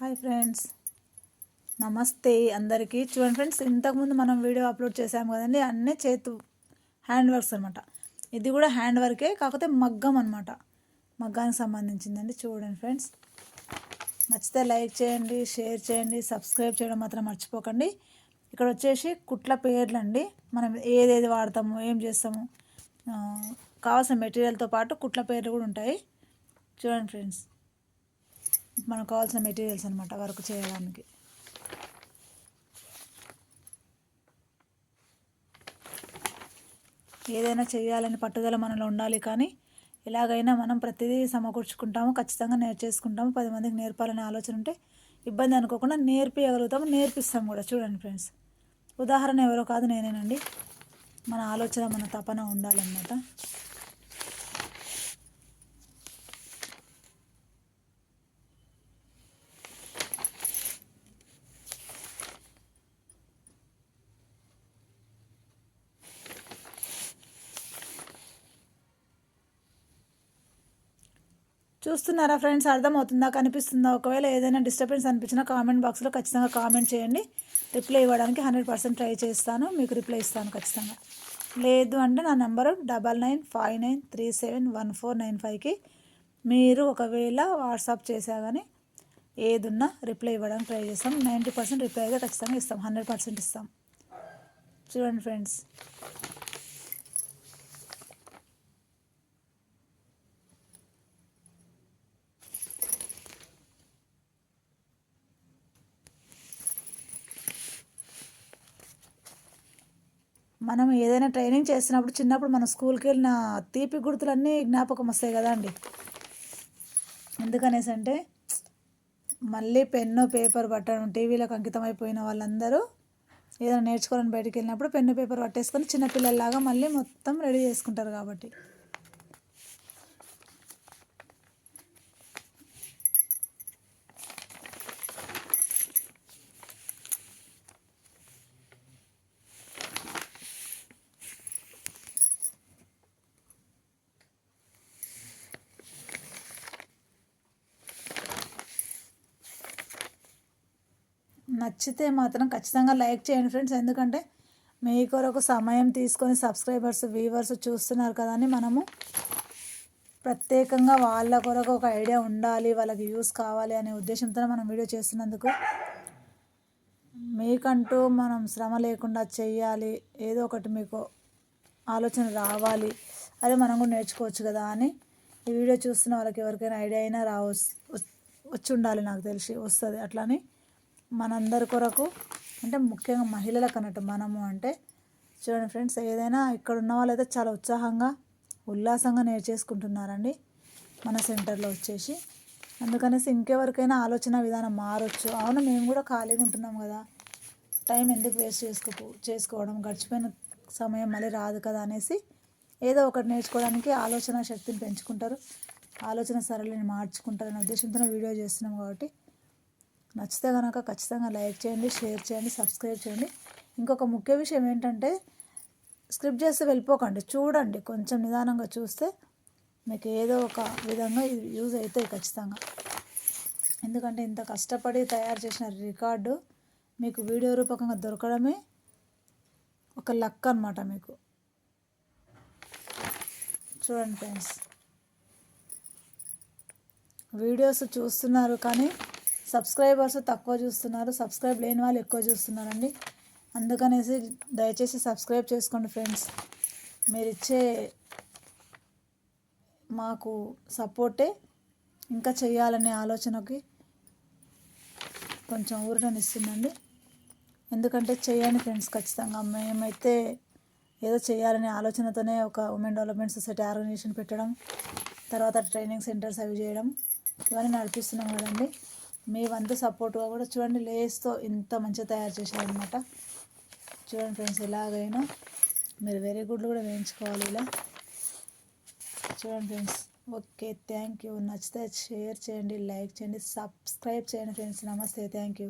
Hi friends. నమస్తే అందరికీ. చూడండి ఫ్రెండ్స్ ఇంతకుముందు మనం వీడియో అప్లోడ్ చేసాము కదండి అన్నీ చేతు హ్యాండ్ వర్క్స్ అనమాట ఇది కూడా హ్యాండ్ వర్కే కాకపోతే మగ్గం అనమాట మగ్గానికి సంబంధించిందండి చూడండి ఫ్రెండ్స్. నచ్చితే లైక్ చేయండి షేర్ చేయండి సబ్స్క్రైబ్ చేయడం మాత్రం మర్చిపోకండి. ఇక్కడ వచ్చేసి కుట్ల పేర్లు అండి మనం ఏదేది వాడతాము ఏం చేస్తాము కావాల్సిన మెటీరియల్తో పాటు కుట్ల పేర్లు కూడా ఉంటాయి. చూడండి ఫ్రెండ్స్. మనకు కావాల్సిన మెటీరియల్స్ అనమాట వర్క్ చేయడానికి. ఏదైనా చేయాలని పట్టుదల మనలో ఉండాలి కానీ ఎలాగైనా మనం ప్రతిదీ సమకూర్చుకుంటాము ఖచ్చితంగా నేర్చేసుకుంటాము పది మందికి నేర్పాలనే ఆలోచన ఉంటే ఇబ్బంది అనుకోకుండా నేర్పించగలుగుతాము నేర్పిస్తాం కూడా. చూడండి ఫ్రెండ్స్ ఉదాహరణ ఎవరో కాదు నేనేనండి. మన ఆలోచన మన తపన ఉండాలన్నమాట. చూస్తున్నారా ఫ్రెండ్స్? అర్థమవుతుందా? కనిపిస్తుందా? ఒకవేళ ఏదైనా డిస్టర్బెన్స్ అనిపించినా కామెంట్ బాక్స్లో ఖచ్చితంగా కామెంట్ చేయండి. రిప్లై ఇవ్వడానికి హండ్రెడ్ పర్సెంట్ ట్రై చేస్తాను. మీకు రిప్లై ఇస్తాను ఖచ్చితంగా. లేదు అంటే నా number double nine five nine three seven one four nine ఫైవ్కి మీరు ఒకవేళ వాట్సాప్ చేసా కానీ ఏదున్నా రిప్లై ఇవ్వడానికి ట్రై చేస్తాం. నైంటీ పర్సెంట్ రిప్లై అయితే ఖచ్చితంగా ఇస్తాం. హండ్రెడ్ పర్సెంట్ ఇస్తాం. చూడండి ఫ్రెండ్స్. మనం ఏదైనా ట్రైనింగ్ చేస్తున్నప్పుడు చిన్నప్పుడు మన స్కూల్కి వెళ్ళిన తీపి గుర్తులన్నీ జ్ఞాపకం వస్తాయి కదా అండి. ఎందుకనేసి అంటే మళ్ళీ పెన్ను పేపర్ పట్టడం టీవీలకు అంకితం అయిపోయిన వాళ్ళందరూ ఏదైనా నేర్చుకోవాలని బయటికి వెళ్ళినప్పుడు పెన్ను పేపర్ పట్టేసుకొని చిన్నపిల్లల్లాగా మళ్ళీ మొత్తం రెడీ చేసుకుంటారు కాబట్టి. నచ్చితే మాత్రం ఖచ్చితంగా లైక్ చేయండి ఫ్రెండ్స్. ఎందుకంటే మీ కొరకు సమయం తీసుకొని సబ్స్క్రైబర్స్ వ్యూవర్స్ చూస్తున్నారు కదా అని మనము ప్రత్యేకంగా వాళ్ళ కొరకు ఒక ఐడియా ఉండాలి వాళ్ళకి యూస్ కావాలి అనే ఉద్దేశంతో మనం వీడియో చేస్తున్నందుకు మీకంటూ మనం శ్రమ లేకుండా చేయాలి ఏదో ఒకటి మీకు ఆలోచన రావాలి అదే మనం కూడా నేర్చుకోవచ్చు కదా అని ఈ వీడియో చూస్తున్న వాళ్ళకి ఎవరికైనా ఐడియా అయినా రావచ్చు వచ్చి ఉండాలి నాకు తెలిసి వస్తుంది అట్లని. మనందరి కొరకు అంటే ముఖ్యంగా మహిళలకు అన్నట్టు మనము అంటే చూడండి ఫ్రెండ్స్ ఏదైనా ఇక్కడ ఉన్న వాళ్ళైతే చాలా ఉత్సాహంగా ఉల్లాసంగా నేర్చేసుకుంటున్నారండి మన సెంటర్లో వచ్చేసి. అందుకనేసి ఇంకెవరికైనా ఆలోచన విధానం మారొచ్చు. అవును మేము కూడా ఖాళీగా ఉంటున్నాం కదా. టైం ఎందుకు వేస్ట్ చేసుకో చేసుకోవడం గడిచిపోయిన సమయం మళ్ళీ రాదు కదా అనేసి ఏదో ఒకటి నేర్చుకోవడానికి ఆలోచన శక్తిని పెంచుకుంటారు. ఆలోచన సరళిని మార్చుకుంటారు అనే ఉద్దేశంతో వీడియో చేస్తున్నాం కాబట్టి. నచ్చితే కనుక ఖచ్చితంగా లైక్ చేయండి షేర్ చేయండి సబ్స్క్రైబ్ చేయండి. ఇంకొక ముఖ్య విషయం ఏంటంటే స్క్రిప్ట్ చేస్తే వెళ్ళిపోకండి. చూడండి కొంచెం నిదానంగా చూస్తే మీకు ఏదో ఒక విధంగా ఇది యూజ్ అవుతాయి ఖచ్చితంగా. ఎందుకంటే ఇంత కష్టపడి తయారు చేసిన రికార్డు మీకు వీడియో రూపకంగా దొరకడమే ఒక లక్ అనమాట మీకు. చూడండి ఫ్రెండ్స్. వీడియోస్ చూస్తున్నారు కానీ సబ్స్క్రైబర్స్ తక్కువ చూస్తున్నారు సబ్స్క్రైబ్ లేని వాళ్ళు ఎక్కువ చూస్తున్నారండి. అందుకనేసి దయచేసి సబ్స్క్రైబ్ చేసుకోండి ఫ్రెండ్స్. మీరు ఇచ్చే మాకు సపోర్టే ఇంకా చేయాలనే ఆలోచనకి కొంచెం ఊరటనిస్తుందండి ఎందుకంటే చేయండి ఫ్రెండ్స్ ఖచ్చితంగా. మేమైతే ఏదో చేయాలనే ఆలోచనతోనే ఒక ఉమెన్ డెవలప్మెంట్ సొసైటీ ఆర్గనైజేషన్ పెట్టడం తర్వాత ట్రైనింగ్ సెంటర్స్ అవి చేయడం ఇవన్నీ నడిపిస్తున్నాం కదండి. మీ వంతు సపోర్ట్గా కూడా చూడండి లేస్తో ఇంత మంచిగా తయారు చేశారనమాట చూడండి ఫ్రెండ్స్ ఎలాగైనా మీరు వెరీ గుడ్లు కూడా వేయించుకోవాలి ఇలా. చూడండి ఫ్రెండ్స్ ఓకే థ్యాంక్ యూ. నచ్చితే షేర్ చేయండి లైక్ చేయండి సబ్స్క్రైబ్ చేయండి ఫ్రెండ్స్. నమస్తే థ్యాంక్ యూ.